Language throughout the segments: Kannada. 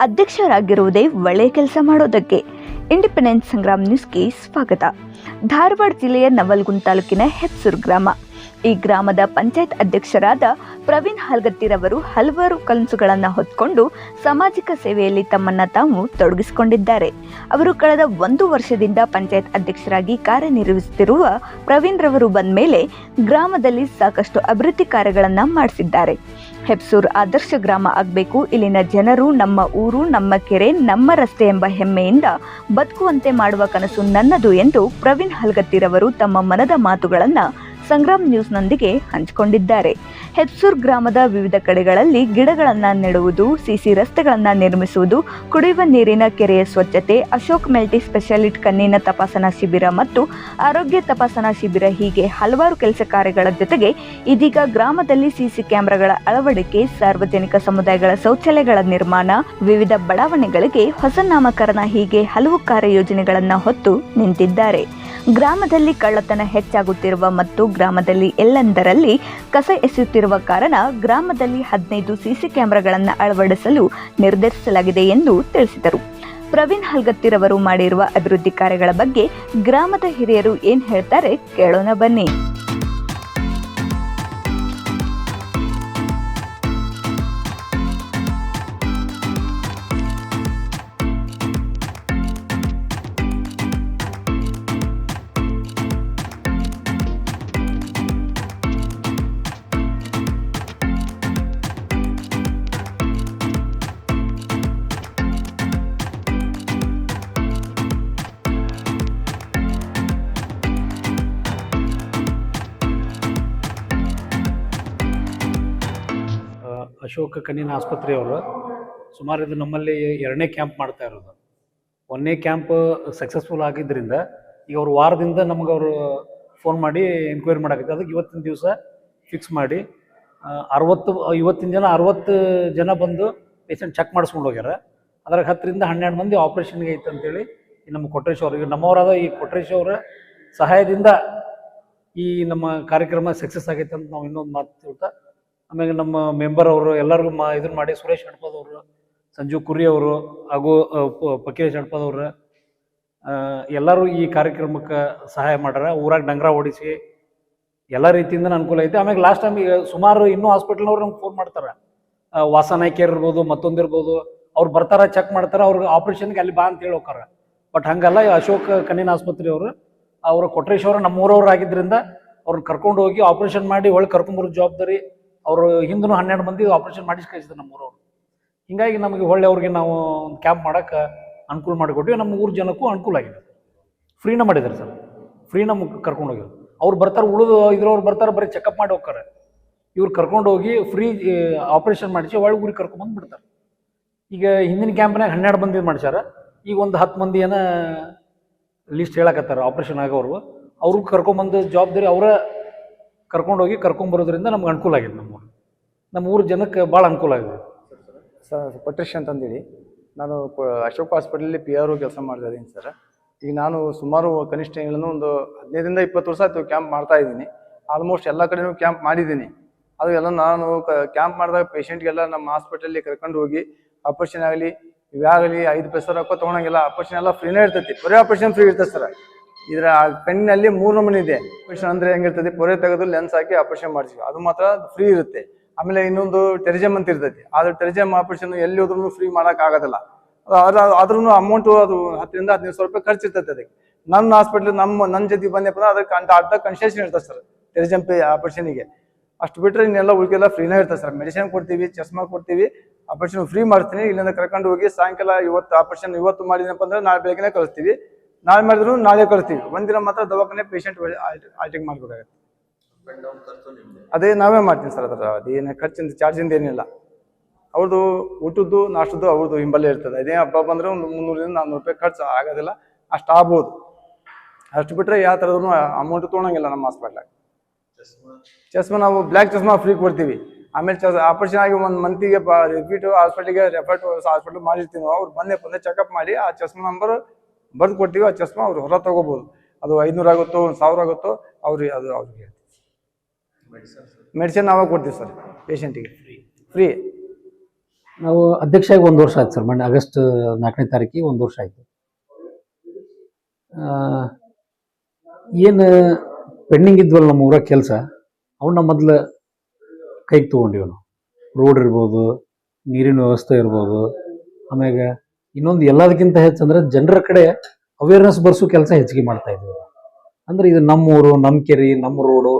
ಅಧ್ಯಕ್ಷರಾಗಿರುವುದೇ ಒಳ್ಳೆಯ ಕೆಲಸ ಮಾಡೋದಕ್ಕೆ. ಇಂಡಿಪೆಂಡೆನ್ಸ್ ಸಂಗ್ರಾಮ್ ನ್ಯೂಸ್ಗೆ ಸ್ವಾಗತ. ಧಾರವಾಡ ಜಿಲ್ಲೆಯ ನವಲ್ಗುಂದ್ ತಾಲೂಕಿನ ಹೆಪ್ಸೂರು ಗ್ರಾಮ. ಈ ಗ್ರಾಮದ ಪಂಚಾಯತ್ ಅಧ್ಯಕ್ಷರಾದ ಪ್ರವೀಣ್ ಹಲ್ಗತ್ತಿರವರು ಹಲವಾರು ಕನಸುಗಳನ್ನು ಹೊತ್ಕೊಂಡು ಸಾಮಾಜಿಕ ಸೇವೆಯಲ್ಲಿ ತಮ್ಮನ್ನು ತಾವು ತೊಡಗಿಸಿಕೊಂಡಿದ್ದಾರೆ. ಅವರು ಕಳೆದ ಒಂದು ವರ್ಷದಿಂದ ಪಂಚಾಯತ್ ಅಧ್ಯಕ್ಷರಾಗಿ ಕಾರ್ಯನಿರ್ವಹಿಸುತ್ತಿರುವ ಪ್ರವೀಣ್ ರವರು ಬಂದ ಮೇಲೆ ಗ್ರಾಮದಲ್ಲಿ ಸಾಕಷ್ಟು ಅಭಿವೃದ್ಧಿ ಕಾರ್ಯಗಳನ್ನು ಮಾಡಿಸಿದ್ದಾರೆ. ಹೆಪ್ಸೂರ್ ಆದರ್ಶ ಗ್ರಾಮ ಆಗಬೇಕು, ಇಲ್ಲಿನ ಜನರು ನಮ್ಮ ಊರು, ನಮ್ಮ ಕೆರೆ, ನಮ್ಮ ರಸ್ತೆ ಎಂಬ ಹೆಮ್ಮೆಯಿಂದ ಬದುಕುವಂತೆ ಮಾಡುವ ಕನಸು ನನ್ನದು ಎಂದು ಪ್ರವೀಣ್ ಹಲ್ಗತ್ತಿರವರು ತಮ್ಮ ಮನದ ಮಾತುಗಳನ್ನು ಸಂಗ್ರಾಮ್ ನ್ಯೂಸ್ನೊಂದಿಗೆ ಹಂಚಿಕೊಂಡಿದ್ದಾರೆ. ಹೆಪ್ಸೂರ್ ಗ್ರಾಮದ ವಿವಿಧ ಕಡೆಗಳಲ್ಲಿ ಗಿಡಗಳನ್ನು ನೆಡುವುದು ಸಿಸಿ ರಸ್ತೆಗಳನ್ನು ನಿರ್ಮಿಸುವುದು, ಕುಡಿಯುವ ನೀರಿನ ಕೆರೆಯ ಸ್ವಚ್ಛತೆ, ಅಶೋಕ್ ಮೆಲ್ಟಿ ಸ್ಪೆಷಾಲಿಟಿ ಕಣ್ಣಿನ ತಪಾಸಣಾ ಶಿಬಿರ ಮತ್ತು ಆರೋಗ್ಯ ತಪಾಸಣಾ ಶಿಬಿರ ಹೀಗೆ ಹಲವಾರು ಕೆಲಸ ಕಾರ್ಯಗಳ ಜೊತೆಗೆ ಇದೀಗ ಗ್ರಾಮದಲ್ಲಿ ಸಿಸಿ ಕ್ಯಾಮೆರಾಗಳ ಅಳವಡಿಕೆ, ಸಾರ್ವಜನಿಕ ಸಮುದಾಯಗಳ ಶೌಚಾಲಯಗಳ ನಿರ್ಮಾಣ, ವಿವಿಧ ಬಡಾವಣೆಗಳಿಗೆ ಹೊಸ ನಾಮಕರಣ ಹೀಗೆ ಹಲವು ಕಾರ್ಯಯೋಜನೆಗಳನ್ನು ಹೊತ್ತು ನಿಂತಿದ್ದಾರೆ. ಗ್ರಾಮದಲ್ಲಿ ಕಳ್ಳತನ ಹೆಚ್ಚಾಗುತ್ತಿರುವ ಮತ್ತು ಗ್ರಾಮದಲ್ಲಿ ಎಲ್ಲೆಂದರಲ್ಲಿ ಕಸ ಎಸೆಯುತ್ತಿರುವ ಕಾರಣ ಗ್ರಾಮದಲ್ಲಿ ಹದಿನೈದು ಸಿಸಿ ಕ್ಯಾಮೆರಾಗಳನ್ನು ಅಳವಡಿಸಲು ನಿರ್ಧರಿಸಲಾಗಿದೆ ಎಂದು ತಿಳಿಸಿದರು. ಪ್ರವೀಣ್ ಹಲ್ಗತ್ತಿರವರು ಮಾಡಿರುವ ಅಭಿವೃದ್ಧಿ ಕಾರ್ಯಗಳ ಬಗ್ಗೆ ಗ್ರಾಮದ ಹಿರಿಯರು ಏನ್ ಹೇಳ್ತಾರೆ ಕೇಳೋಣ ಬನ್ನಿ. ಅಶೋಕ ಕಣ್ಣಿನ ಆಸ್ಪತ್ರೆಯವರು ಸುಮಾರು ಇದು ನಮ್ಮಲ್ಲಿ ಎರಡನೇ ಕ್ಯಾಂಪ್ ಮಾಡ್ತಾ ಇರೋದು. ಒಂದನೇ ಕ್ಯಾಂಪ್ ಸಕ್ಸಸ್ಫುಲ್ ಆಗಿದ್ದರಿಂದ ಈಗ ಅವ್ರು ವಾರದಿಂದ ನಮ್ಗೆ ಅವರು ಫೋನ್ ಮಾಡಿ ಎನ್ಕ್ವೈರಿ ಮಾಡಾಕತ್ತೆ. ಅದಕ್ಕೆ ಇವತ್ತಿನ ದಿವಸ ಫಿಕ್ಸ್ ಮಾಡಿ ಅರವತ್ತು, ಇವತ್ತಿನ ಜನ ಅರವತ್ತು ಜನ ಬಂದು ಪೇಷಂಟ್ ಚೆಕ್ ಮಾಡಿಸ್ಕೊಂಡು ಹೋಗ್ಯಾರ. ಅದ್ರಾಗ ಹತ್ತರಿಂದ ಹನ್ನೆರಡು ಮಂದಿ ಆಪ್ರೇಷನ್ಗೆ ಐತೆ ಅಂತೇಳಿ ನಮ್ಮ ಕೊಟ್ರೇಶ್ ಈಗ ನಮ್ಮವರಾದ ಈ ಕೊಟ್ರೇಶ್ ಅವರ ಸಹಾಯದಿಂದ ಈ ನಮ್ಮ ಕಾರ್ಯಕ್ರಮ ಸಕ್ಸಸ್ ಆಗೈತೆ ಅಂತ ನಾವು ಇನ್ನೊಂದು ಮಾತು ತಿಳ್ತಾ ಆಮೇಲೆ ನಮ್ಮ ಮೆಂಬರ್ ಅವರು ಎಲ್ಲರಿಗೂ ಮಾ ಇದನ್ನ ಮಾಡಿ ಸುರೇಶ್ ಹಡ್ಪದ್ ಅವರು ಸಂಜೀವ್ ಕುರಿ ಅವರು ಹಾಗೂ ಪಕೇಶ್ ಹಡ್ಪದ್ ಅವರು ಎಲ್ಲರೂ ಈ ಕಾರ್ಯಕ್ರಮಕ್ಕೆ ಸಹಾಯ ಮಾಡ್ಯಾರ. ಊರಾಗ ಡಂಗ್ರ ಓಡಿಸಿ ಎಲ್ಲ ರೀತಿಯಿಂದ ಅನುಕೂಲ ಐತೆ. ಆಮೇಲೆ ಲಾಸ್ಟ್ ಟೈಮ್ ಈಗ ಸುಮಾರು ಇನ್ನೂ ಹಾಸ್ಪಿಟಲ್ನವ್ರು ನಮ್ಗೆ ಫೋನ್ ಮಾಡ್ತಾರೆ. ವಾಸ ನಾಯ್ಕರ್ ಇರ್ಬೋದು ಮತ್ತೊಂದಿರ್ಬೋದು ಅವ್ರು ಬರ್ತಾರ ಚೆಕ್ ಮಾಡ್ತಾರೆ, ಅವ್ರಿಗೆ ಆಪ್ರೇಷನ್ಗೆ ಅಲ್ಲಿ ಬಾ ಅಂತ ಹೇಳಿ ಹೋಗ್ತಾರೆ ಬಟ್ ಹಂಗಲ್ಲ, ಅಶೋಕ್ ಕಣ್ಣಿನ ಆಸ್ಪತ್ರೆಯವರು ಅವರು ಕೊಟ್ರೇಶ್ವರ ನಮ್ಮೂರವ್ರು ಆಗಿದ್ದರಿಂದ ಅವ್ರನ್ನ ಕರ್ಕೊಂಡು ಹೋಗಿ ಆಪರೇಷನ್ ಮಾಡಿ ಒಳಗೆ ಕರ್ಕೊಂಬರೋ ಜವಾಬ್ದಾರಿ ಅವರು ಹಿಂದೂ ಹನ್ನೆರಡು ಮಂದಿ ಆಪರೇಷನ್ ಮಾಡಿಸಿ ಕಳಿಸಿದ್ರು ಊರವರು. ಹಿಂಗಾಗಿ ನಮಗೆ ಒಳ್ಳೆ ಅವ್ರಿಗೆ ನಾವು ಒಂದು ಕ್ಯಾಂಪ್ ಮಾಡೋಕೆ ಅನುಕೂಲ ಮಾಡಿಕೊಟ್ಟು ನಮ್ಮ ಊರು ಜನಕ್ಕೂ ಅನುಕೂಲ ಆಗಿದೆ. ಫ್ರೀನ ಮಾಡಿದ್ದಾರೆ ಸರ್. ಫ್ರೀನ ಕರ್ಕೊಂಡು ಹೋಗಿದ್ರು. ಅವ್ರು ಬರ್ತಾರೆ, ಉಳಿದು ಇದ್ರವ್ರು ಬರ್ತಾರೆ, ಬರೀ ಚೆಕಪ್ ಮಾಡಿ ಹೋಗ್ತಾರೆ. ಇವ್ರು ಕರ್ಕೊಂಡು ಹೋಗಿ ಫ್ರೀ ಆಪರೇಷನ್ ಮಾಡಿಸಿ ಒಳಗೆ ಊರಿಗೆ ಕರ್ಕೊಂಬಂದು ಬಿಡ್ತಾರೆ. ಈಗ ಹಿಂದಿನ ಕ್ಯಾಂಪ್ನಾಗ ಹನ್ನೆರಡು ಮಂದಿ ಮಾಡ್ಸ್ಯಾರ. ಈಗ ಒಂದು ಹತ್ತು ಮಂದಿ ಏನ ಲಿಸ್ಟ್ ಹೇಳಕತ್ತಾರ ಆಪರೇಷನ್ ಆಗೋರು ಅವ್ರಿಗೆ ಕರ್ಕೊಂಬಂದು ಜವಾಬ್ದಾರಿ ಅವರ ಕರ್ಕೊಂಡೋಗಿ ಕರ್ಕೊಂಬರೋದ್ರಿಂದ ನಮ್ಗೆ ಅನುಕೂಲ ಆಗಿದೆ ನಮ್ಮ. ನಮ್ಮ ಊರು ಜನಕ್ಕೆ ಭಾಳ ಅನುಕೂಲ ಆಗಿದೆ. ಸರ್ ಪಟ್ರೀಶ್ ಅಂತಂದೇಳಿ, ನಾನು ಅಶೋಕ್ ಹಾಸ್ಪಿಟಲಲ್ಲಿ ಪಿ ಆರ್ ಕೆಲಸ ಮಾಡ್ತಾ ಇದ್ದೀನಿ ಸರ್. ಈಗ ನಾನು ಸುಮಾರು ಕನಿಷ್ಠ ಏನಿಲ್ಲ ಒಂದು ಹದಿನೈದರಿಂದ ಇಪ್ಪತ್ತು ವರ್ಷ ಆಯ್ತು ಕ್ಯಾಂಪ್ ಮಾಡ್ತಾ ಇದ್ದೀನಿ. ಆಲ್ಮೋಸ್ಟ್ ಎಲ್ಲ ಕಡೆನೂ ಕ್ಯಾಂಪ್ ಮಾಡಿದ್ದೀನಿ. ಅದು ಎಲ್ಲ ನಾನು ಕ್ಯಾಂಪ್ ಮಾಡಿದಾಗ ಪೇಷೆಂಟ್ಗೆಲ್ಲ ನಮ್ಮ ಹಾಸ್ಪಿಟಲಲ್ಲಿ ಕರ್ಕೊಂಡು ಹೋಗಿ ಆಪರೇಷನ್ ಆಗಲಿ, ಇವಾಗಲಿ ಐದು ಪೈಸೆ ರೊಕ್ಕ ತೊಗೊಳಂಗಿಲ್ಲ. ಆಪರೇಷನ್ ಎಲ್ಲ ಫ್ರೀನೇ ಇರ್ತೈತಿ. ಬರೀ ಆಪರೇಷನ್ ಫ್ರೀ ಇರ್ತದೆ ಸರ್. ಇದರ ಆ ಕಣ್ಣಿನಲ್ಲಿ ಮೂರು ನಮೂನಿ ಇದೆ. ಆಪರೇಷನ್ ಅಂದ್ರೆ ಹೆಂಗಿರ್ತದೆ? ಪೊರೆ ತೆಗೆದು ಲೆನ್ಸ್ ಹಾಕಿ ಆಪರೇಷನ್ ಮಾಡ್ತೀವಿ ಅದು ಮಾತ್ರ ಫ್ರೀ ಇರುತ್ತೆ. ಆಮೇಲೆ ಇನ್ನೊಂದು ಟೆರಿಜಮ್ ಅಂತ ಇರ್ತೈತಿ ಆದ್ರೆ ಟೆರಿಜಮ್ ಆಪರೇಷನ್ ಎಲ್ಲಿ ಹೋದ್ರು ಫ್ರೀ ಮಾಡಕ್ ಆಗೋದಿಲ್ಲ ಆದ್ರೂ ಅಮೌಂಟ್ ಅದು ಹತ್ತರಿಂದ ಹದಿನೈದು ಸಾವಿರ ರೂಪಾಯಿ ಖರ್ಚು ಇರ್ತೈತೆ ಅದಕ್ಕೆ. ನನ್ನ ಹಾಸ್ಪಿಟ್ಲ್ ನಮ್ಮ ನನ್ನ ಜೊತೆ ಬಂದಪ್ಪ ಅದಕ್ಕೆ ಅಂತ ಅರ್ಧ ಕನ್ಸೆಷನ್ ಇರ್ತದೆ ಸರ್ ಟೆರಿಜಮ್ ಪೇ ಆಪರೇಷನ್ಗೆ ಅಷ್ಟು ಬಿಟ್ರೆ ಇನ್ನೆಲ್ಲ ಉಳಿಕೆಲ್ಲ ಫ್ರೀನೇ ಇರ್ತದೆ ಸರ್ ಮೆಡಿಸಿನ್ ಕೊಡ್ತೀವಿ, ಚಸ್ಮಾ ಕೊಡ್ತೀವಿ. ಆಪರೇಷನ್ ಫ್ರೀ ಮಾಡ್ತೀನಿ. ಇಲ್ಲಿಂದ ಕರ್ಕೊಂಡು ಹೋಗಿ ಸಾಯಂಕಾಲ ಇವತ್ತು ಆಪರೇಷನ್ ಇವತ್ತು ಮಾಡಿದನಪ್ಪ ಅಂದ್ರೆ ನಾಳೆ ಬೆಳಗ್ಗೆನೇ ಕಳಿಸ್ತೀವಿ. ನಾಳೆ ಮಾಡಿದ್ರು ನಾಳೆ ಕಳಿಸ್ತೀವಿ. ಒಂದಿನ ಮಾತ್ರ ದವಾಖಾನೆ ಪೇಷಂಟ್ ಆಲ್ಟಿಂಗ್ ಮಾಡ್ಬೇಕಾಗತ್ತೆ. ಅದೇ ನಾವೇ ಮಾಡ್ತೀನಿ ಸರ್ ಅದರ ಅದೇನು ಖರ್ಚಿಂದ ಚಾರ್ಜಿಂದ ಏನಿಲ್ಲ. ಅವ್ರದ್ದು ಊಟದ್ದು, ನಾಷ್ಟದ್ದು ಅವ್ರದ್ದು ಹಿಂಬಲ್ಲೇ ಇರ್ತದೆ. ಅದೇ ಹಬ್ಬ ಬಂದ್ರೆ ಒಂದು ಮುನ್ನೂರಿಂದ ನಾನ್ನೂರು ರೂಪಾಯಿ ಖರ್ಚು ಆಗೋದಿಲ್ಲ. ಅಷ್ಟು ಆಗ್ಬೋದು. ಅಷ್ಟು ಬಿಟ್ರೆ ಯಾವ ಥರದೂ ಅಮೌಂಟ್ ತೊಗೊಳಂಗಿಲ್ಲ ನಮ್ಮ ಹಾಸ್ಪಿಟ್ಲಾಗ ಚಸ್ಮಾ ನಾವು ಬ್ಲ್ಯಾಕ್ ಚಸ್ಮಾ ಫ್ರೀ ಕೊಡ್ತೀವಿ. ಆಮೇಲೆ ಚಸ್ ಆಪರೇಷನ್ ಆಗಿ ಒಂದು ಮಂತಿಗೆ ರಿಪೀಟ್ ಹಾಸ್ಪಿಟ್ಲಿಗೆ ರೆಫರ್ ಹಾಸ್ಪಿಟ್ಲ್ ಮಾಡಿರ್ತೀವಿ ಅವ್ರು ಬಂದೆ ಬಂದೇ ಚೆಕಪ್ ಮಾಡಿ ಆ ಚಸ್ಮಾ ನಂಬರ್ ಬರ್ದು ಕೊಡ್ತೀವಿ ಆ ಚಸ್ಮಾ ಅವ್ರು ಹೊರ ತಗೋಬೋದು. ಅದು ಐನೂರು ಆಗುತ್ತೋ, ಒಂದು ಸಾವಿರ ಆಗುತ್ತೋ ಅವ್ರಿಗೆ ಅದು ಅವ್ರಿಗೆ ಮೆಡಿಸಿನ್ ನಾವೇ ಕೊಡ್ತೀವಿ ಸರ್ ಪೇಷಂಟಿಗೆ ಫ್ರೀ ನಾವು ಅಧ್ಯಕ್ಷ ಆಗಿ ಒಂದು ವರ್ಷ ಆಯ್ತು ಸರ್, ಮೊನ್ನೆ ಆಗಸ್ಟ್ ನಾಲ್ಕನೇ ತಾರೀಕಿಗೆ ಒಂದು ವರ್ಷ ಆಯಿತು. ಏನು ಪೆಂಡಿಂಗ್ ಇದ್ವಲ್ಲ ನಮ್ಮ ಕೆಲಸ ಅವನ್ನ ಮೊದಲು ಕೈಗೆ ತೊಗೊಂಡಿವಿ ನಾವು. ರೋಡ್ ಇರ್ಬೋದು, ನೀರಿನ ವ್ಯವಸ್ಥೆ ಇರ್ಬೋದು, ಆಮ್ಯಾಗ ಇನ್ನೊಂದು ಎಲ್ಲದಕ್ಕಿಂತ ಹೆಚ್ಚಂದ್ರೆ ಜನರ ಕಡೆ ಅವೇರ್ನೆಸ್ ಬರ್ಸೋ ಕೆಲಸ ಹೆಚ್ಚಿಗೆ ಮಾಡ್ತಾ ಇದ್ವಿ. ಅಂದ್ರೆ ಇದು ನಮ್ಮ ಊರು ನಮ್ಮ ಕೆರೆ ನಮ್ಮ ರೋಡು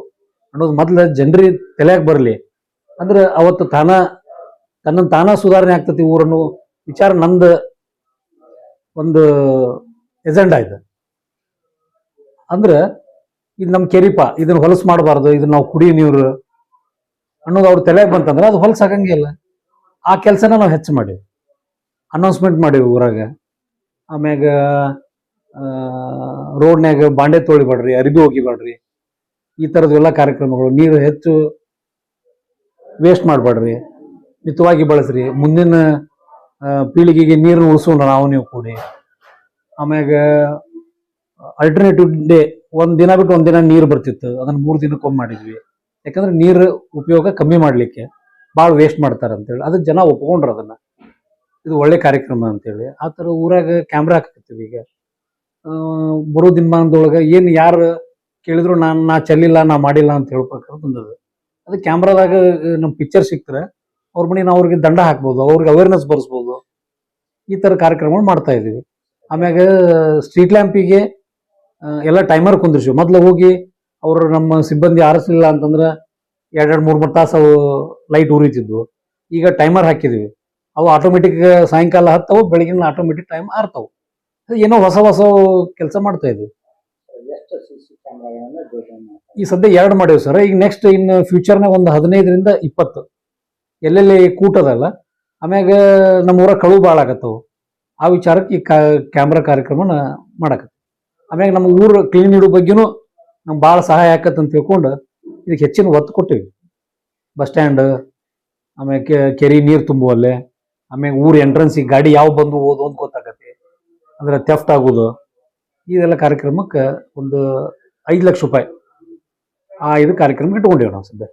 ಅನ್ನೋದು ಮೊದಲು ಜನರಿಗೆ ತಲೆಯಾಗ ಬರಲಿ. ಅಂದ್ರೆ ಅವತ್ತು ತಾನ ತನ್ನ ತಾನ ಸುಧಾರಣೆ ಆಗ್ತತಿ ಊರನ್ನು, ವಿಚಾರ ನಂದು ಒಂದು ಎಜೆಂಡಾ ಇದೆ. ಅಂದ್ರೆ ಇದು ನಮ್ಮ ಕೆರಿಪ, ಇದನ್ನ ಹೊಲಸು ಮಾಡಬಾರ್ದು, ಇದನ್ನ ನಾವು ಕುಡಿ ನೀರು ಅನ್ನೋದು ಅವ್ರ ತಲೆಗೆ ಬಂತಂದ್ರೆ ಅದು ಹೊಲಸು ಆಗಂಗಿಲ್ಲ. ಇಲ್ಲ ಆ ಕೆಲಸನ ನಾವು ಹೆಚ್ಚು ಮಾಡಿವಿ ಅನೌನ್ಸ್ಮೆಂಟ್ ಮಾಡಿವಿ ಊರಾಗ. ಆಮ್ಯಾಗ ರೋಡ್ನ್ಯಾಗ ಬಾಂಡೆ ತೊಳಿಬೇಡ್ರಿ ಅರಿಬಿ ಹೋಗಿಬೇಡ್ರಿ ಈ ಥರದ್ದು ಎಲ್ಲ ಕಾರ್ಯಕ್ರಮಗಳು ನೀರು ಹೆಚ್ಚು ವೇಸ್ಟ್ ಮಾಡಬೇಡ್ರಿ ಮಿತವಾಗಿ ಬಳಸ್ರಿ. ಮುಂದಿನ ಪೀಳಿಗೆಗೆ ನೀರನ್ನು ಉಳಿಸೋಣ ನಾವು ನೀವು ಕೂಡಿ. ಆಮ್ಯಾಗ ಅಲ್ಟರ್ನೇಟಿವ್ ಡೇ ಒಂದು ದಿನ ಬಿಟ್ಟು ಒಂದು ದಿನ ನೀರು ಬರ್ತಿತ್ತು. ಅದನ್ನ ಮೂರು ದಿನಕ್ಕೊಮ್ಮೆ ಮಾಡಿದ್ವಿ. ಯಾಕಂದ್ರೆ ನೀರು ಉಪಯೋಗ ಕಮ್ಮಿ ಮಾಡ್ಲಿಕ್ಕೆ. ಭಾಳ ವೇಸ್ಟ್ ಮಾಡ್ತಾರೆ ಅಂತೇಳಿ ಅದಕ್ಕೆ ಜನ ಒಪ್ಕೊಂಡ್ರು ಅದನ್ನ. ಇದು ಒಳ್ಳೆ ಕಾರ್ಯಕ್ರಮ ಅಂತೇಳಿ. ಆ ಥರ ಊರಾಗ ಕ್ಯಾಮ್ರಾ ಹಾಕತ್ತೀವಿ ಈಗ. ಬರೋ ದಿನಮಾನದೊಳಗೆ ಏನು ಯಾರು ಕೇಳಿದ್ರು ನಾನು ನಾ ಚೆಲ್ಲಿಲ್ಲ, ನಾ ಮಾಡಿಲ್ಲ ಅಂತ ಹೇಳ್ಬೇಕಾದ್ರೆ ಬಂದದ. ಅದು ಕ್ಯಾಮ್ರಾದಾಗ ನಮ್ಮ ಪಿಕ್ಚರ್ ಸಿಕ್ತರೆ, ಅವ್ರ ಮನೆ ನಾವು ಅವ್ರಿಗೆ ದಂಡ ಹಾಕ್ಬೋದು, ಅವ್ರಿಗೆ ಅವೇರ್ನೆಸ್ ಬರ್ಸ್ಬೋದು. ಈ ಥರ ಕಾರ್ಯಕ್ರಮಗಳು ಮಾಡ್ತಾ ಇದೀವಿ ಆಮ್ಯಾಗ ಸ್ಟ್ರೀಟ್ ಲ್ಯಾಂಪಿಗೆ ಎಲ್ಲ ಟೈಮರ್ ಕುಂದಿರ್ಸಿವಿ. ಮೊದ್ಲು ಹೋಗಿ ಅವರು ನಮ್ಮ ಸಿಬ್ಬಂದಿ ಆರಿಸ್ಲಿಲ್ಲ ಅಂತಂದ್ರೆ ಎರಡೆರಡು ಮೂರು ಮೂರು ತಾಸು ಲೈಟ್ ಉರಿತಿದ್ವು. ಈಗ ಟೈಮರ್ ಹಾಕಿದ್ವಿ. ಅವು ಆಟೋಮೆಟಿಕ್ ಸಾಯಂಕಾಲ ಹತ್ತವು, ಬೆಳಗಿನ ಆಟೋಮೆಟಿಕ್ ಟೈಮ್ ಆರ್ತವು. ಏನೋ ಹೊಸ ಹೊಸ ಕೆಲಸ ಮಾಡ್ತಾ ಇದ್ವಿ. ಈ ಸದ್ಯ ಎರಡು ಮಾಡೇವಿ ಸರ್. ಈಗ ನೆಕ್ಸ್ಟ್ ಇನ್ನು ಫ್ಯೂಚರ್ನಾಗ ಒಂದು ಹದಿನೈದರಿಂದ ಇಪ್ಪತ್ತು. ಎಲ್ಲೆಲ್ಲಿ ಕೂಟದಲ್ಲ ಆಮ್ಯಾಗ ನಮ್ಮ ಊರಾಗ ಕಳು ಭಾಳ ಆಗತ್ತವು. ಆ ವಿಚಾರಕ್ಕೆ ಈ ಕ್ಯಾಮ್ರಾ ಕಾರ್ಯಕ್ರಮನ ಮಾಡಕತ್ತ ಆಮ್ಯಾಗ ನಮ್ಮ ಊರು ಕ್ಲೀನ್ ಇಡೋ ಬಗ್ಗೆನೂ ನಮ್ಗೆ ಭಾಳ ಸಹಾಯ ಆಕತ್ತೆ ಅಂತ ತಿಳ್ಕೊಂಡು ಇದಕ್ಕೆ ಹೆಚ್ಚಿನ ಒತ್ತು ಕೊಟ್ಟಿವಿ. ಬಸ್ ಸ್ಟ್ಯಾಂಡ್, ಆಮ್ಯಾಗ ಕೆರೆ ನೀರು ತುಂಬುವಲ್ಲೇ ಆಮ್ಯಾಗ ಊರ್ ಎಂಟ್ರೆನ್ಸಿಗೆ ಗಾಡಿ ಯಾವ ಬಂದು ಹೋದು ಅಂತ ಗೊತ್ತಾಗತ್ತೆ. ಅಂದ್ರೆ ಥೆಫ್ಟ್ ಆಗೋದು. ಇದೆಲ್ಲ ಕಾರ್ಯಕ್ರಮಕ್ಕೆ ಒಂದು ಐದು ಲಕ್ಷ ರೂಪಾಯಿ. ಆ ಇದು ಕಾರ್ಯಕ್ರಮ ಇಟ್ಕೊಂಡೇವೆ ನಾವು ಸದ್ಯ.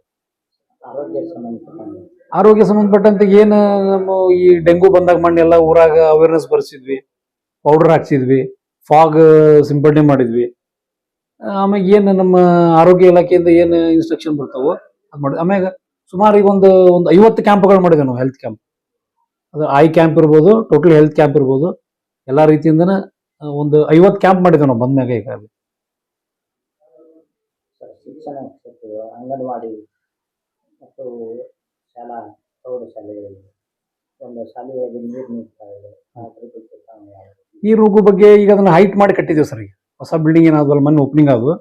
ಆರೋಗ್ಯ ಸಂಬಂಧಪಟ್ಟಂತೆ ಏನು ನಮ್ಮ ಈ ಡೆಂಗು ಬಂದಾಗ ಮಣ್ಣೆಲ್ಲ ಊರಾಗ ಅವೇರ್ನೆಸ್ ಬರ್ಸಿದ್ವಿ. ಪೌಡರ್ ಹಾಕ್ಸಿದ್ವಿ. ಫಾಗ್ ಸಿಂಪಡಣೆ ಮಾಡಿದ್ವಿ. ಆಮ್ಯಾಗ ಏನು ನಮ್ಮ ಆರೋಗ್ಯ ಇಲಾಖೆಯಿಂದ ಏನು ಇನ್ಸ್ಟ್ರಕ್ಷನ್ ಬರ್ತಾವೋ ಅದು ಮಾಡಿ ಆಮ್ಯಾಗ ಸುಮಾರು ಈಗ ಒಂದು ಒಂದು ಐವತ್ತು ಕ್ಯಾಂಪ್ಗಳು ಮಾಡಿದ್ವಿ ನಾವು ಹೆಲ್ತ್ ಕ್ಯಾಂಪ್ ಅದು ಐ ಕ್ಯಾಂಪ್ ಇರ್ಬೋದು ಟೋಟಲ್ ಹೆಲ್ತ್ ಕ್ಯಾಂಪ್ ಇರ್ಬೋದು ಎಲ್ಲ ರೀತಿಯಿಂದನ ಒಂದು ಐವತ್ತು ಕ್ಯಾಂಪ್ ಮಾಡಿದ್ದೇವೆ ನಾವು ಬಂದ್ಮ್ಯಾಗ ಈಗ. ಸರ್ ಶಿಕ್ಷಣ ಕ್ಷೇತ್ರದ ಅಂಗನವಾಡಿ ಮತ್ತು ಶಾಲಾ ಪ್ರೌಢಶಾಲೆಗಳಲ್ಲಿ ಒಂದು ಶಾಲೆಯಲ್ಲಿ ನೀರು ನಿಂತಾ ಇದೆ. ಅದ್ರ ಬಗ್ಗೆ ತಾವು ಯಾವ ಈ ರೂಗು ಬಗ್ಗೆ ಈಗ ಅದನ್ನ ಹೈಟ್ ಮಾಡಿ ಕಟ್ಟಿದ್ದೀವಿ ಸರ್ ಈಗ. ಹೊಸ ಬಿಲ್ಡಿಂಗ್ ಏನಾದ್ವಲ್ಲ ಮೊನ್ನೆ ಓಪನಿಂಗ್ ಆದವು.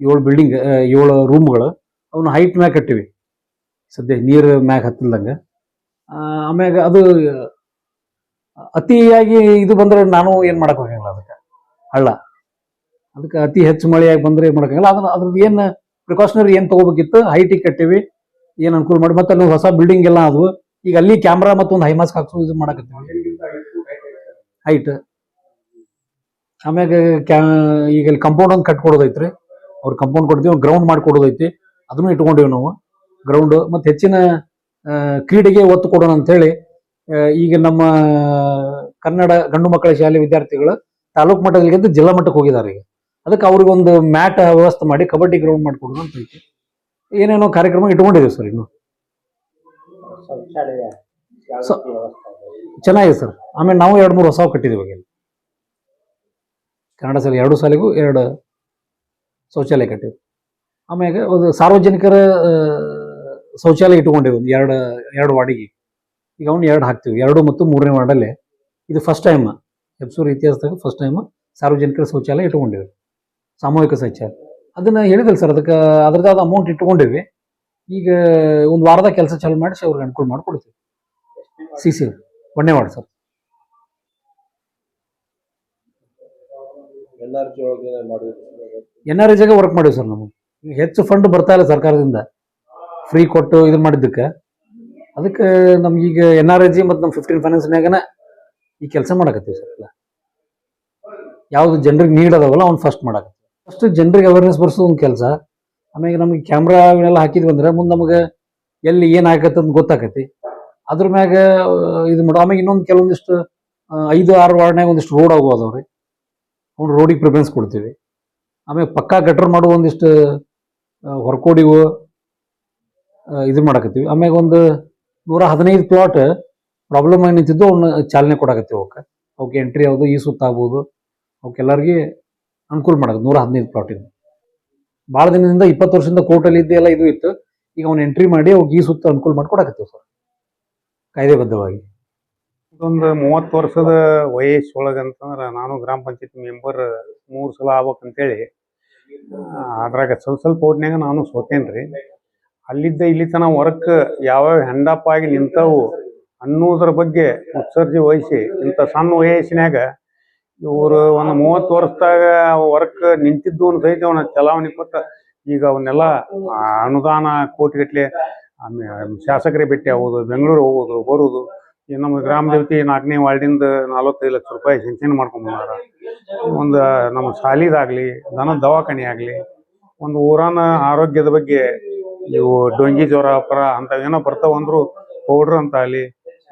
ಏಳು ಬಿಲ್ಡಿಂಗ್ ಏಳು ರೂಮ್ಗಳು ಅವನ್ನ ಹೈಟ್ ಮ್ಯಾಗ ಕಟ್ಟಿವಿ. ಸದ್ಯ ನೀರು ಮ್ಯಾಗ ಹತ್ತಿಲ್ದಂಗೆ. ಆಮ್ಯಾಗ ಅದು, ಅತಿಯಾಗಿ ಇದು ಬಂದ್ರೆ ನಾನು ಏನು ಮಾಡಕ್ ಹೋಗಂಗಿಲ್ಲ ಅದಕ್ಕೆ. ಹಳ್ಳ. ಅದಕ್ಕೆ ಅತಿ ಹೆಚ್ಚು ಮಳೆಯಾಗಿ ಬಂದ್ರೆ ಏನು ಮಾಡೋಕ್ಕಾಗಲ್ಲ ಅದನ್ನ ಅದ್ರದ್ದು ಏನು ಪ್ರಿಕಾಷನರಿ ಏನು ತಗೋಬೇಕಿತ್ತು? ಹೈಟಿಗೆ ಕಟ್ಟಿವಿ. ಏನು ಅನುಕೂಲ ಮಾಡಿ. ಮತ್ತೆ ಅಲ್ಲಿ ಹೊಸ ಬಿಲ್ಡಿಂಗ್ ಎಲ್ಲ ಅದು ಈಗ ಅಲ್ಲಿ ಕ್ಯಾಮ್ರಾ ಮತ್ತೊಂದು ಹೈಮಾಸ್ಕ್ ಹಾಕ್ಸೋ, ಇದು ಮಾಡಕತ್ತೀವಿ. ಹೈಟ್ ಆಮ್ಯಾಗ ಕ್ಯಾ, ಈಗ ಇಲ್ಲಿ ಕಂಪೌಂಡ್ ಒಂದು ಕಟ್ಕೊಡೋದೈತ್ರಿ. ಅವ್ರು ಕಂಪೌಂಡ್ ಕೊಡ್ತೀವಿ ಗ್ರೌಂಡ್ ಮಾಡಿಕೊಡೋದೈತಿ. ಅದನ್ನು ಇಟ್ಕೊಂಡಿವಿ ನಾವು. ಗ್ರೌಂಡ್ ಮತ್ತು ಹೆಚ್ಚಿನ ಕ್ರೀಡೆಗೆ ಒತ್ತು ಕೊಡೋಣ ಅಂತ ಹೇಳಿ ಈಗ ನಮ್ಮ ಕನ್ನಡ ಗಂಡು ಮಕ್ಕಳ ಶಾಲೆ ವಿದ್ಯಾರ್ಥಿಗಳು ತಾಲೂಕು ಮಟ್ಟದಲ್ಲಿಗಿಂತ ಜಿಲ್ಲಾ ಮಟ್ಟಕ್ಕೆ ಹೋಗಿದ್ದಾರೆ ಈಗ. ಅದಕ್ಕೆ ಅವ್ರಿಗೊಂದು ಮ್ಯಾಟ್ ವ್ಯವಸ್ಥೆ ಮಾಡಿ ಕಬಡ್ಡಿ ಗ್ರೌಂಡ್ ಮಾಡಿಕೊಡೋಣ ಅಂತ ಐತಿ ಏನೇನೋ ಕಾರ್ಯಕ್ರಮ ಇಟ್ಕೊಂಡಿದ್ದೀವಿ ಸರ್ ಇನ್ನು. ಚೆನ್ನಾಗಿದೆ ಸರ್. ಆಮೇಲೆ ನಾವು ಎರಡು ಮೂರು ಹೊಸ ಕಟ್ಟಿದ್ದೀವಿ ಇವಾಗ ಕನ್ನಡ ಶಾಲೆ ಎರಡು ಶಾಲೆಗೂ ಎರಡು ಶೌಚಾಲಯ ಕಟ್ಟಿವಿ ಆಮ್ಯಾಗ ಒಂದು ಸಾರ್ವಜನಿಕರ ಶೌಚಾಲಯ ಇಟ್ಕೊಂಡೇವು ಒಂದು ಎರಡು ಎರಡು ವಾರ್ಡಿಗೆ ಈಗ ಅವ್ನು ಎರಡು ಹಾಕ್ತೀವಿ ಎರಡು ಮತ್ತು ಮೂರನೇ ವಾರ್ಡಲ್ಲಿ. ಇದು ಫಸ್ಟ್ ಟೈಮ್ ಹೆಬ್ಸೂರು ಇತಿಹಾಸದಾಗ ಫಸ್ಟ್ ಟೈಮ್ ಸಾರ್ವಜನಿಕರ ಶೌಚಾಲಯ ಇಟ್ಕೊಂಡೇವೆ ಸಾಮೂಹಿಕ ಶೌಚಾಲಯ. ಅದನ್ನು ಹೇಳಿದಲ್ಲ ಸರ್ ಅದಕ್ಕೆ ಅದ್ರದ್ದಾದ ಅಮೌಂಟ್ ಇಟ್ಕೊಂಡೇವಿ ಈಗ ಒಂದು ವಾರದ ಕೆಲಸ ಚಾಲು ಮಾಡಿಸಿ ಅವ್ರಿಗೆ ಅನುಕೂಲ ಮಾಡಿಕೊಡ್ತೀವಿ. ಸಿ ಸಿ ಒಂದೇ ವಾರ್ಡ್ ಸರ್ ಎನ್ ಆರ್ ಜಾಗ ವರ್ಕ್ ಮಾಡಿವಿ ಸರ್ ನಮಗೆ ಹೆಚ್ಚು ಫಂಡ್ ಬರ್ತಾ ಇಲ್ಲ ಸರ್ಕಾರದಿಂದ. ಫ್ರೀ ಕೊಟ್ಟು ಇದನ್ನ ಮಾಡಿದ್ದಕ್ಕೆ. ಅದಕ್ಕೆ ನಮ್ಗೀಗ ಎನ್ ಆರ್ ಜಿ ಮತ್ತು ನಮ್ಮ ಫಿಫ್ಟೀನ್ ಫೈನಾನ್ಸ್ನಾಗನ ಈ ಕೆಲಸ ಮಾಡಕತ್ತೀವಿ ಸರ್ ಎಲ್ಲ. ಯಾವುದು ಜನರಿಗೆ ನೀಡ್ ಅದಾವಲ್ಲ ಅವ್ನು ಫಸ್ಟ್ ಮಾಡಕತ್ತೆ ಫಸ್ಟ್ ಜನರಿಗೆ ಅವೇರ್ನೆಸ್ ಬರ್ಸೋದು ಒಂದು ಕೆಲಸ. ಆಮೇಲೆ ನಮಗೆ ಕ್ಯಾಮ್ರಾ ಇವನ್ನೆಲ್ಲ ಹಾಕಿದ್ವಿ ಅಂದ್ರೆ ಮುಂದೆ ನಮಗೆ ಎಲ್ಲಿ ಏನು ಆಗತ್ತೆ ಅಂತ ಗೊತ್ತಾಕತಿ. ಅದ್ರ ಮ್ಯಾಗ ಇದು ಮಾಡೋ ಆಮೇಲೆ ಇನ್ನೊಂದು ಕೆಲವೊಂದಿಷ್ಟು ಐದು, ಆರು ವಾರ್ಡ್ನಾಗ ಒಂದಿಷ್ಟು ರೋಡ್ ಆಗು ರೀ ಅವ್ನು ರೋಡಿಗೆ ಪ್ರಿಫರೆನ್ಸ್ ಕೊಡ್ತೀವಿ. ಆಮೇಲೆ ಪಕ್ಕಾ ಗಟ್ರ್ ಮಾಡೋ ಒಂದಿಷ್ಟು ಹೊರಕೋಡಿವು. ಇದು ಮಾಡಕತ್ತೀವಿ. ಆಮ್ಯಾಗ ಒಂದು ನೂರ ಹದಿನೈದು ಪ್ಲಾಟ್ ಪ್ರಾಬ್ಲಮ್ ಆಗಿ ನಿಂತಿದ್ದು, ಅವ್ನ ಚಾಲನೆ ಕೊಡಕತ್ತೀವಿ ಅವಕ್ಕೆ. ಅವಕ್ಕೆ ಎಂಟ್ರಿ ಯಾವುದು, ಈ ಸುತ್ತ ಆಗ್ಬೋದು. ಅವಕ್ಕೆಲ್ಲರಿಗೆ ಅನುಕೂಲ ಮಾಡಕ್ಕೆ ನೂರ ಹದಿನೈದು ಪ್ಲಾಟಿಂದ ಭಾಳ ದಿನದಿಂದ ಇಪ್ಪತ್ತು ವರ್ಷದಿಂದ ಕೋರ್ಟಲ್ಲಿ ಇದ್ದೆಲ್ಲ ಇದು ಇತ್ತು. ಈಗ ಅವ್ನು ಎಂಟ್ರಿ ಮಾಡಿ ಅವ್ಗೆ ಈ ಸುತ್ತ ಅನುಕೂಲ ಮಾಡಿ ಕೊಡಕತ್ತೀವಿ ಸರ್. ಕಾಯ್ದೆಬದ್ಧವಾಗಿ. ಇದೊಂದು ಮೂವತ್ತು ವರ್ಷದ ವಯಸ್ಸೊಳಗೆ ಅಂತಂದ್ರೆ ನಾನು ಗ್ರಾಮ ಪಂಚಾಯತ್ ಮೆಂಬರ್ ಮೂರು ಸಲ ಆಗ್ಬೇಕಂತೇಳಿ ಅದ್ರಾಗ ಸ್ವಲ್ಪ ಸ್ವಲ್ಪ ಓಟ್ನ್ಯಾಗ ನಾನು ಸೋತೇನ್ರಿ. ಅಲ್ಲಿದ್ದ ಇಲ್ಲಿ ತನ ವರ್ಕ್ ಯಾವ್ಯಾವ ಆಗಿ ನಿಂತವು ಅನ್ನೋದ್ರ ಬಗ್ಗೆ ಮುತ್ಸರ್ಜಿ ವಹಿಸಿ ಇಂಥ ಸಣ್ಣ ವಯಸ್ಸಿನಾಗ ಇವರು ಒಂದು ಮೂವತ್ತು ವರ್ಷದಾಗ ವರ್ಕ್ ನಿಂತಿದ್ದು ಅಂತ ಸಹಿತ ಅವನ ಚಲಾವಣೆ ಕೊಟ್ಟು ಈಗ ಅವನ್ನೆಲ್ಲ ಅನುದಾನ ಕೋಟಿಗಟ್ಟಲೆ ಶಾಸಕರೇ ಭೇಟಿ ಆಗೋದು ಬೆಂಗಳೂರು ಹೋಗೋದು, ಬರೋದು. ಈ ನಮ್ಮ ಗ್ರಾಮ ದೇವತೆ ನಾಲ್ಕನೇ ವಾರ್ಡಿಂದ ನಲವತ್ತೈದು ಲಕ್ಷ ರೂಪಾಯಿ ಸಿಂಚನೆ ಮಾಡ್ಕೊಂಬಂದಾರ. ಒಂದು ನಮ್ಮ ಶಾಲಿದಾಗ್ಲಿ, ದನ ದವಾಖಾನೆ ಆಗಲಿ, ಒಂದು ಊರಾನ ಆರೋಗ್ಯದ ಬಗ್ಗೆ ಇವು ಡೊಂಗಿ ಜ್ವರ, ಪರ ಏನೋ ಬರ್ತಾವ ಅಂದ್ರು ಪೌಡ್ರ್ ಅಂತ ಅಲ್ಲಿ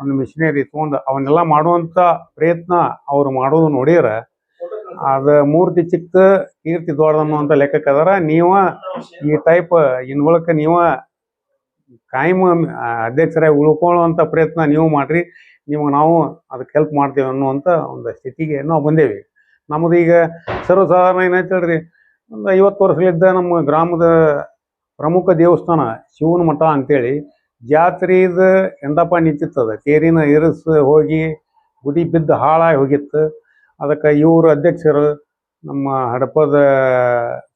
ಒಂದು ಮಿಷಿನರಿ ತೊಗೊಂಡು ಅವನ್ನೆಲ್ಲ ಮಾಡುವಂತ ಪ್ರಯತ್ನ ಅವ್ರು ಮಾಡೋದು ನೋಡ್ಯಾರ ಅದ ಮೂರ್ತಿ ಚಿಕ್ಕ ಕೀರ್ತಿ ದೊಡ್ಡ ಅನ್ನುವಂತ ಲೆಕ್ಕಕ್ಕೆ ಅದರ. ನೀವ ಈ ಟೈಪ್ ಇನ್ ಒಳಕ್ ನೀವ ಕಾಯಂ ಅಧ್ಯಕ್ಷರಾಗಿ ಉಳ್ಕೊಳ್ಳುವಂಥ ಪ್ರಯತ್ನ ನೀವು ಮಾಡ್ರಿ. ನಿಮಗೆ ನಾವು ಅದಕ್ಕೆ ಹೆಲ್ಪ್ ಮಾಡ್ತೇವೆ ಅನ್ನುವಂಥ ಒಂದು ಸ್ಥಿತಿಗೆ ನಾವು ಬಂದೇವಿ. ನಮ್ಮದು ಈಗ ಸರ್ವಸಾಧಾರಣ ಏನೈತೆ ಹೇಳ್ರಿ ಒಂದು ಐವತ್ತು ವರ್ಷಗಳಿದ್ದ ನಮ್ಮ ಗ್ರಾಮದ ಪ್ರಮುಖ ದೇವಸ್ಥಾನ ಶಿವನ ಮಠ ಅಂತೇಳಿ ಜಾತ್ರೆದ ಎಂದಪ್ಪ ನಿಂತಿತ್ತದ ತೇರಿನ ಇರಿಸ ಹೋಗಿ ಗುಡಿ ಬಿದ್ದು ಹಾಳಾಗಿ ಹೋಗಿತ್ತು. ಅದಕ್ಕೆ ಇವರು ಅಧ್ಯಕ್ಷರು ನಮ್ಮ ಹಡಪದ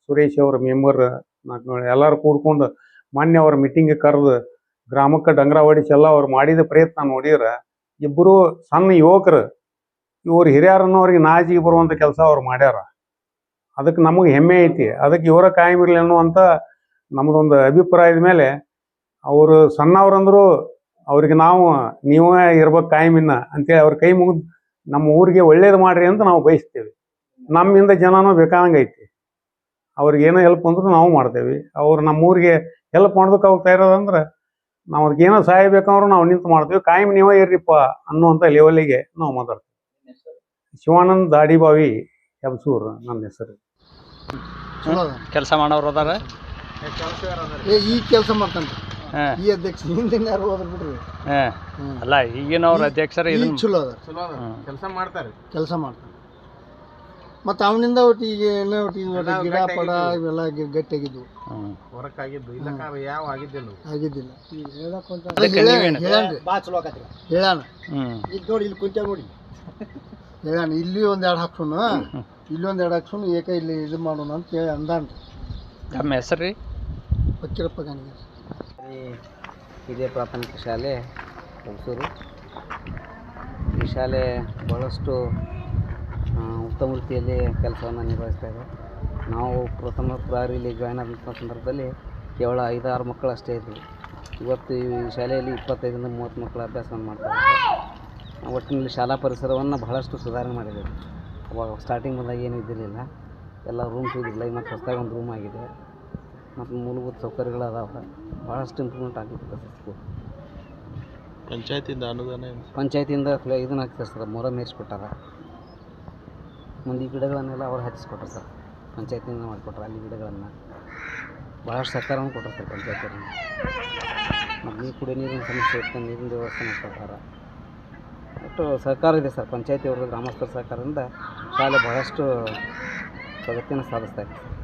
ಸುರೇಶ್ ಅವರ ಮೆಂಬರ್ ನಾಲ್ಕು ಎಲ್ಲರೂ ಕೂಡ್ಕೊಂಡು ಮಾನ್ಯ ಅವ್ರ ಮೀಟಿಂಗ್ ಕರೆದು ಗ್ರಾಮಕ್ಕೆ ಡಂಗ್ರ ಎಲ್ಲ ಅವ್ರು ಮಾಡಿದ ಪ್ರಯತ್ನ ನೋಡಿದ್ರೆ ಇಬ್ಬರು ಸಣ್ಣ ಯುವಕರು ಇವ್ರು ಹಿರಿಯರನ್ನೋರಿಗೆ ನಾಜಿಗೆ ಬರುವಂಥ ಕೆಲಸ ಅವ್ರು ಮಾಡ್ಯಾರ. ಅದಕ್ಕೆ ನಮಗೆ ಹೆಮ್ಮೆ ಐತಿ. ಅದಕ್ಕೆ ಇವರ ಕಾಯಂ ಇರಲಿ ಅನ್ನುವಂಥ ನಮ್ಮದೊಂದು ಅಭಿಪ್ರಾಯದ ಮೇಲೆ ಅವರು ಸಣ್ಣವ್ರಂದ್ರು ಅವ್ರಿಗೆ ನಾವು, ನೀವೇ ಇರ್ಬೇಕು ಕಾಯಮಿನ್ನ ಅಂತೇಳಿ ಅವ್ರ ಕೈ ಮುಗಿದು ನಮ್ಮ ಊರಿಗೆ ಒಳ್ಳೇದು ಮಾಡ್ರಿ ಅಂತ ನಾವು ಬಯಸ್ತೇವೆ. ನಮ್ಮಿಂದ ಜನನೂ ಬೇಕಾದಂಗೈತಿ. ಅವ್ರಿಗೆ ಏನೋ ಹೆಲ್ಪ್ ಅಂದ್ರೂ ನಾವು ಮಾಡ್ತೇವೆ. ಅವ್ರು ನಮ್ಮ ಊರಿಗೆ ಹೆಲ್ಪ್ ಮಾಡೋದಕ್ಕೆ ಅವ್ರು ತಯಾರದಂದ್ರೆ ನಾವು ಅದಕ್ಕೆ ಏನೋ ಸಹಾಯ ಬೇಕಂದ್ರೂ ನಾವು ನಿಂತು ಮಾಡ್ತೀವಿ. ಕಾಯಂ ನೀವೇ ಇರ್ರಿಪ್ಪ ಅನ್ನುವಂಥ ಲೆವೆಲಿಗೆ ನಾವು ಮಾತಾಡ್ತೀವಿ. ಶಿವಾನಂದ್ ದಾಡಿಬಾವಿ ಹೆಬ್ಸೂರು ನನ್ನ ಹೆಸರು. ಕೆಲಸ ಮಾಡೋರು ಅದಾರ? ಈ ಕೆಲಸ ಮಾಡ್ತಾನೆ ಹಾ. ಈ ಅಧ್ಯಕ್ಷ ಹಿಂದಿನ ಯಾರು ಹೋದ್ರು ಬಿಡ್ರಿ? ಹಾ. ಈಗಿನ ಅಲ್ಲ ಈಗಿನವ್ರ ಅಧ್ಯಕ್ಷರ ಈಗ ಇದನ್ನ ಚಲೋ ಅದ ಹ್ಮ್. ಕೆಲಸ ಮಾಡ್ತಾರೆ. ಕೆಲಸ ಮಾಡ್ತಾರೆ. ಮತ್ತೆ ಅವನಿಂದ ಒಟ್ಟು ಈಗ ಏನೋ ಒಟ್ಟು ಈಗ ಒಟ್ಟು ಗಿಡ ಪಡ ಇವೆಲ್ಲ ಗಿ- ಗಟ್ಟಿಯಾಗಿದ್ವು ಇಲ್ಲ ಯಾವ ಆಗಿದ್ದಿಲ್ಲ. ಆಗಿದ್ದಿಲ್ಲ. ಅದಕ್ಕೆ ನೀವೇನು? ಇದು ನೋಡಿ ಇಲ್ಲಿ ಕುಂತ ನೋಡಿ. ಹೇಳ್ಯಾನ ಇಲ್ಲಿ ಒಂದು ಎರಡು ಹಾಕ್ಸೋಣ? ಇಲ್ಲಿ ಒಂದ್ ಎರಡು ಹಾಕ್ಸೋಣ ಏಕ ಇಲ್ಲಿ ಇದು ಮಾಡೋಣ ಅಂತ ಹೇಳಿ ಅಂದಾನ್ರಿ ತಮ್ಮ ಹೆಸರು ರೀ? ಫಕೀರಪ್ಪ ಗಾಣಿಗೆ ಹಿರಿಯ ಪ್ರಾಥಮಿಕ ಶಾಲೆ ಹೊಸೂರು ಈ ಶಾಲೆ ಭಾಳಷ್ಟು ಉತ್ತಮ ರೀತಿಯಲ್ಲಿ ಕೆಲಸವನ್ನು ನಿರ್ವಹಿಸ್ತಾ ಇದೆ. ನಾವು ಪ್ರಥಮ ಪ್ರಾರಿಲಿ ಜಾಯ್ನ್ ಆದಂಥ ಸಂದರ್ಭದಲ್ಲಿ ಕೇವಲ ಐದಾರು ಮಕ್ಕಳು ಅಷ್ಟೇ ಇದ್ವಿ. ಇವತ್ತು ಈ ಶಾಲೆಯಲ್ಲಿ ಇಪ್ಪತ್ತೈದರಿಂದ ಮೂವತ್ತು ಮಕ್ಕಳು ಅಭ್ಯಾಸವನ್ನು ಮಾಡ್ತಾ ಇದ್ದಾರೆ. ಒಟ್ಟಿನಲ್ಲಿ ಶಾಲಾ ಪರಿಸರವನ್ನು ಬಹಳಷ್ಟು ಸುಧಾರಣೆ ಮಾಡಿದ್ದೇವೆ. ಅವಾಗ ಸ್ಟಾರ್ಟಿಂಗ್ ಬಂದಾಗ ಏನೂ ಇದ್ದಿರಲಿಲ್ಲ. ಎಲ್ಲ ರೂಮ್ಸ್ ಇದ್ದಿಲ್ಲ ಮತ್ತು ಹೊಸದಾಗಿ ಒಂದು ರೂಮ್ ಆಗಿದೆ. ಮತ್ತು ಮೂಲಭೂತ ಸೌಕರ್ಯಗಳು ಅದಾವ. ಭಾಳಷ್ಟು ಇಂಪ್ರೂವ್ಮೆಂಟ್ ಆಗ್ಲಿಕ್ಕೆ ಸ್ಕೂಲ್ ಪಂಚಾಯತಿಯಿಂದ ಅನುದಾನ ಪಂಚಾಯತಿಯಿಂದ ಇದನ್ನ ಹಾಕ್ತಾರೆ ಸರ್ ಮೊರ ಮೇರಿಸ್ಕೊಟ್ಟಾರ ಮುಂದೆ ಈ ಗಿಡಗಳನ್ನೆಲ್ಲ ಅವ್ರು ಹಚ್ಚಿಸ್ಕೊಟ್ರು ಸರ್. ಪಂಚಾಯತಿಯಿಂದ ಮಾಡಿಕೊಟ್ರು ಅಲ್ಲಿ ಗಿಡಗಳನ್ನು. ಭಾಳಷ್ಟು ಸಹಕಾರವನ್ನು ಕೊಟ್ಟರು ಸರ್ ಪಂಚಾಯತಿಯವ್ರನ್ನ ಮತ್ತು ನೀರು ಕುಡಿಯೋ ನೀರಿನ ಸಮಸ್ಯೆ ಇತ್ತು ನೀರಿನ ವ್ಯವಸ್ಥೆ ಮಾಡ್ಕೊಟ್ಟಾರ. ಒಟ್ಟು ಸಹಕಾರ ಇದೆ ಸರ್ ಪಂಚಾಯತಿಯವ್ರದ್ದು ಗ್ರಾಮಸ್ಥರ ಸಹಕಾರದಿಂದ ಶಾಲೆ ಭಾಳಷ್ಟು ಪ್ರಗತಿಯನ್ನು ಸಾಧಿಸ್ತಾ ಇದೆ ಸರ್.